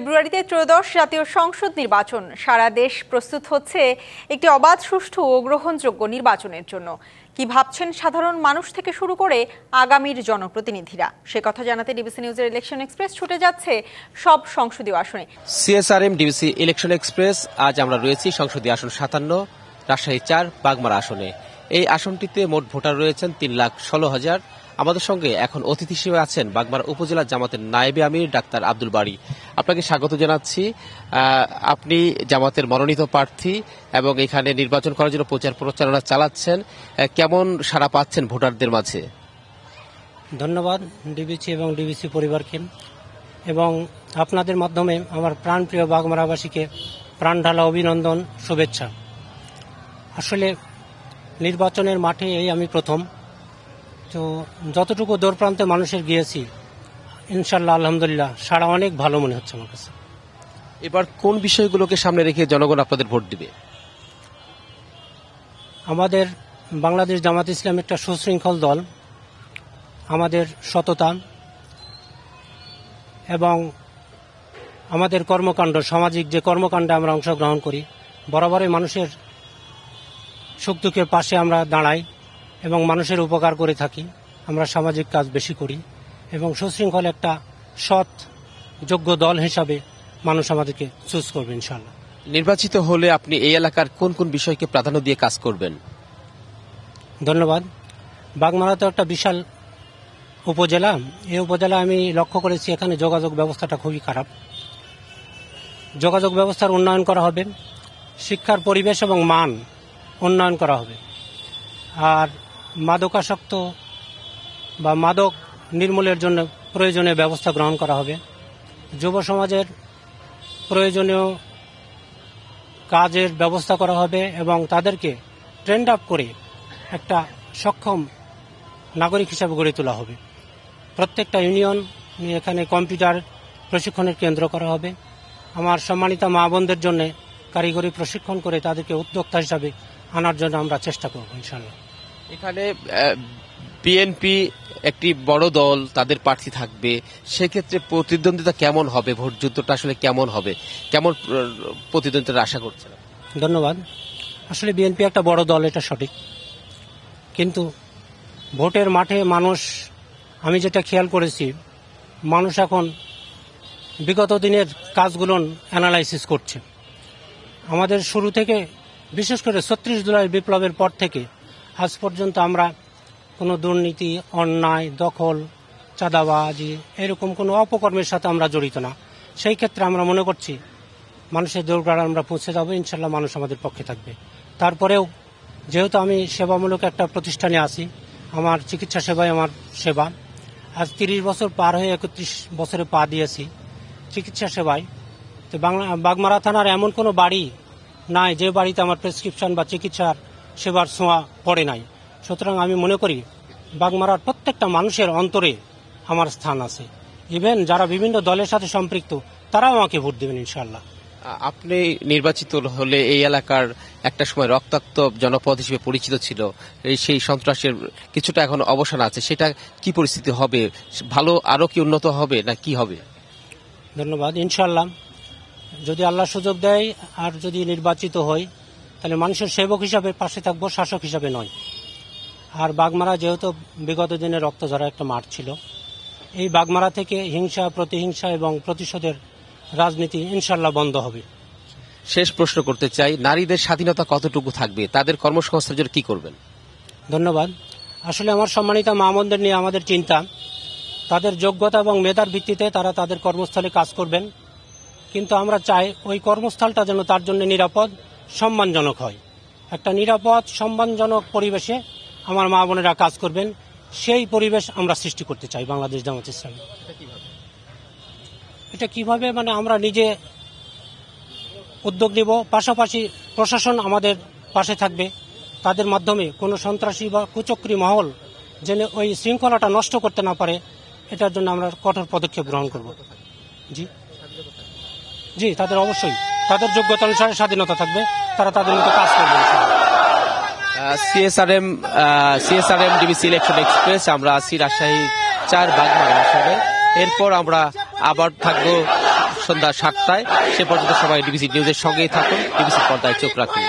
ফেব্রুয়ারিতে ত্রয়োদশ জাতীয় সংসদ নির্বাচন। সারা দেশ প্রস্তুত হচ্ছে একটি অবাধ, সুষ্ঠু ও গ্রহণযোগ্য নির্বাচনের জন্য। কি ভাবছেন সাধারণ মানুষ থেকে শুরু করে আগামীর জনপ্রতিনিধিরা? সে কথা জানাতে ডিবিসি নিউজের ইলেকশন এক্সপ্রেস ছুটে যাচ্ছে সব সংসদীয় আসনে। সিএসআরএম, ডিবিসি ইলেকশন এক্সপ্রেস, আজ আমরা রয়েছি সংসদীয় আসন সাতান্ন, রাজশাহী চার, বাগমারা আসনে। এই আসনটিতে মোট ভোটার রয়েছেন তিন লাখ ষোলো হাজার। আমাদের সঙ্গে এখন অতিথি হিসেবে আছেন বাগমারা উপজেলা জামাতের নায়েবে আমির, ডাক্তার আব্দুল বাড়ি আপনাকে স্বাগত জানাচ্ছি। আপনি জামাতের মনোনীত প্রার্থী এবং এখানে নির্বাচন করার জন্য প্রচার প্রচারণা চালাচ্ছেন। কেমন সাড়া পাচ্ছেন ভোটারদের মাঝে? ধন্যবাদ, ডিবিসি এবং ডিবিসি পরিবারকে। এবং আপনাদের মাধ্যমে আমার প্রাণপ্রিয় বাগমারাবাসীকে প্রাণ ঢালা অভিনন্দন, শুভেচ্ছা। আসলে নির্বাচনের মাঠে এই আমি প্রথম। তো যতটুকু দূর প্রান্তে মানুষের গিয়েছি ইনশাল্লাহ আলহামদুলিল্লাহ। সারা অনেক ভালো মনে হচ্ছে আমার কাছে। এবার কোন বিষয়গুলোকে সামনে রেখে জনগণ আপনাদের ভোট দিবে? আমাদের বাংলাদেশ জামাত ইসলাম একটা সুশৃঙ্খল দল আমাদের সততা এবং আমাদের কর্মকাণ্ড সামাজিক যে কর্মকাণ্ডে আমরা অংশগ্রহণ করি বরাবরই মানুষের সুখ দুঃখের পাশে আমরা দাঁড়াই এবং মানুষের উপকার করে থাকি আমরা সামাজিক কাজ বেশি করি। এবং সুশৃঙ্খল একটা সৎ যোগ্য দল হিসাবে মানুষ আমাদেরকে চুজ করবে ইনশাল্লাহ নির্বাচিত হলে আপনি এই এলাকার কোন কোন বিষয়কে প্রাধান্য দিয়ে কাজ করবেন? ধন্যবাদ। বাগমারা তো একটা বিশাল উপজেলা। এই উপজেলা আমি লক্ষ্য করেছি এখানে যোগাযোগ ব্যবস্থাটা খুবই খারাপ। যোগাযোগ ব্যবস্থার উন্নয়ন করা হবে শিক্ষার পরিবেশ এবং মান উন্নয়ন করা হবে। আর মাদকাসক্ত বা মাদক নির্মূলের জন্য প্রয়োজনীয় ব্যবস্থা গ্রহণ করা হবে। যুব সমাজের প্রয়োজনীয় কাজের ব্যবস্থা করা হবে এবং তাদেরকে ট্রেন্ড আপ করে একটা সক্ষম নাগরিক হিসাবে গড়ে তোলা হবে। প্রত্যেকটা ইউনিয়ন এখানে কম্পিউটার প্রশিক্ষণের কেন্দ্র করা হবে। আমার সম্মানিত মা বোনদের জন্য কারিগরি প্রশিক্ষণ করে তাদেরকে উদ্যোক্তা হিসাবে আনার জন্য আমরা চেষ্টা করব ইনশাল্লাহ এখানে বিএনপি একটি বড় দল, তাদের প্রার্থী থাকবে। সেক্ষেত্রে প্রতিদ্বন্দ্বিতা কেমন হবে? ভোট যুদ্ধটা আসলে কেমন হবে? কেমন প্রতিদ্বন্দ্বিতার আশা করছেন? ধন্যবাদ। আসলে বিএনপি একটা বড় দল, এটা সঠিক। কিন্তু ভোটের মাঠে মানুষ, আমি যেটা খেয়াল করেছি, মানুষ এখন বিগত দিনের কাজগুলো অ্যানালাইসিস করছে। আমাদের শুরু থেকে, বিশেষ করে ছত্রিশ জুলাই বিপ্লবের পর থেকে, আজ পর্যন্ত আমরা কোনো দুর্নীতি, অন্যায়, দখল, চাঁদাবাজি, এরকম কোনো অপকর্মের সাথে আমরা জড়িত না। সেই ক্ষেত্রে আমরা মনে করছি, মানুষের দৌড়াড় আমরা পৌঁছে যাব, ইনশাল্লাহ মানুষ আমাদের পক্ষে থাকবে। তারপরেও যেহেতু আমি সেবামূলক একটা প্রতিষ্ঠানে আছি, আমার চিকিৎসা সেবাই আমার সেবা, আজ তিরিশ বছর পার হয়ে একত্রিশ বছরে পা দিয়েছি চিকিৎসা সেবায়। তো বাংলা, বাগমারা থানার এমন কোনো বাড়ি নাই যে বাড়িতে আমার প্রেসক্রিপশন বা চিকিৎসার সেবার ছোঁয়া পড়ে নাই। সুতরাং আমি মনে করি বাগমারার প্রত্যেকটা মানুষের অন্তরে আমার স্থান আছে। ইভেন যারা বিভিন্ন দলের সাথে সম্পৃক্ত তারাও আমাকে ভোট দেবেন ইনশাল্লাহ আপনি নির্বাচিত হলে এই এলাকার একটা সময় রক্তাক্ত জনপদ হিসেবে পরিচিত ছিল। এই সেই সন্ত্রাসের কিছুটা এখন অবসান আছে। সেটা কি পরিস্থিতি হবে? ভালো আরও কি উন্নত হবে না কি হবে? ধন্যবাদ। ইনশাল্লাহ যদি আল্লাহ সুযোগ দেয় আর যদি নির্বাচিত হই তাহলে মানুষের সেবক হিসাবে পাশে থাকব শাসক হিসাবে নয়। আর বাগমারা যেহেতু বিগত দিনে রক্ত ঝরা একটা মাঠ ছিল এই বাগমারা থেকে হিংসা প্রতিহিংসা এবং প্রতিশোধের রাজনীতি ইনশাল্লাহ বন্ধ হবে। শেষ প্রশ্ন করতে চাই নারীদের স্বাধীনতা কতটুকু থাকবে? তাদের কর্মসংস্থানের জন্য কি করবেন? ধন্যবাদ। আসলে আমার সম্মানিত মামনদের নিয়ে আমাদের চিন্তা তাদের যোগ্যতা এবং মেধার ভিত্তিতে তারা তাদের কর্মস্থলে কাজ করবেন কিন্তু আমরা চাই ওই কর্মস্থলটা যেন তার জন্য নিরাপদ সম্মানজনক হয়। একটা নিরাপদ সম্মানজনক পরিবেশে আমার মা বোনেরা কাজ করবেন সেই পরিবেশ আমরা সৃষ্টি করতে চাই বাংলাদেশ জামাত ইসলামী। এটা কীভাবে? মানে আমরা নিজে উদ্যোগ নেব পাশাপাশি প্রশাসন আমাদের পাশে থাকবে। তাদের মাধ্যমে কোনো সন্ত্রাসী বা কুচক্রী মহল যেন ওই শৃঙ্খলাটা নষ্ট করতে না পারে এটার জন্য আমরা কঠোর পদক্ষেপ গ্রহণ করব। জি। জি তাদের অবশ্যই। তাদের যোগ্যতা অনুসারে স্বাধীনতা থাকবে তারা তাদের মতো কাজ করবে। CSRM CSRM DBC election express আমরা আছি রাজশাহী চার বাগমারা আসলে এরপর আমরা আবার থাকব সন্ধ্যা সাতটায়। সে পর্যন্ত সবাই ডিবিসি নিউজের সঙ্গেই থাকুন। ডিবিসি পর্দায় চোখ রাখুন।